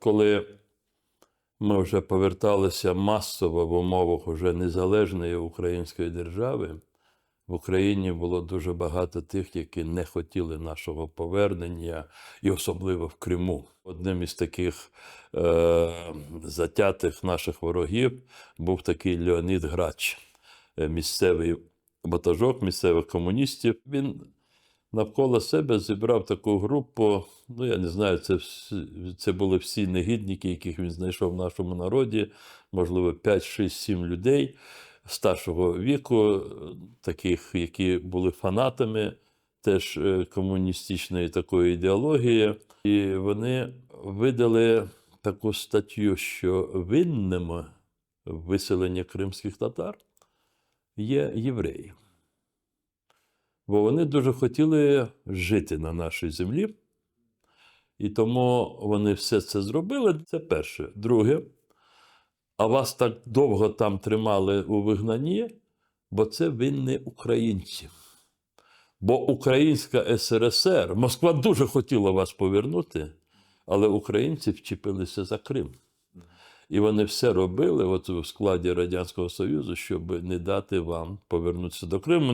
коли ми вже поверталися масово в умовах уже незалежної української держави, в Україні було дуже багато тих, які не хотіли нашого повернення, і особливо в Криму. Одним із таких е, затятих наших ворогів був такий Леонід Грач, е, місцевий ватажок місцевих комуністів. Він навколо себе зібрав таку групу. Ну, я не знаю, це, це були всі негідники, яких він знайшов в нашому народі, можливо, 5, 6, 7 людей старшого віку, таких, які були фанатами теж е, комуністичної такої ідеології. І вони видали таку статтю, що винними в виселенні кримських татар є євреї. Бо вони дуже хотіли жити на нашій землі. І тому вони все це зробили. Це перше. Друге, а вас так довго там тримали у вигнанні, бо це винні українці. Бо Українська СРСР, Москва дуже хотіла вас повернути, але українці вчепилися за Крим. І вони все робили от у складі Радянського Союзу, щоб не дати вам повернутися до Криму.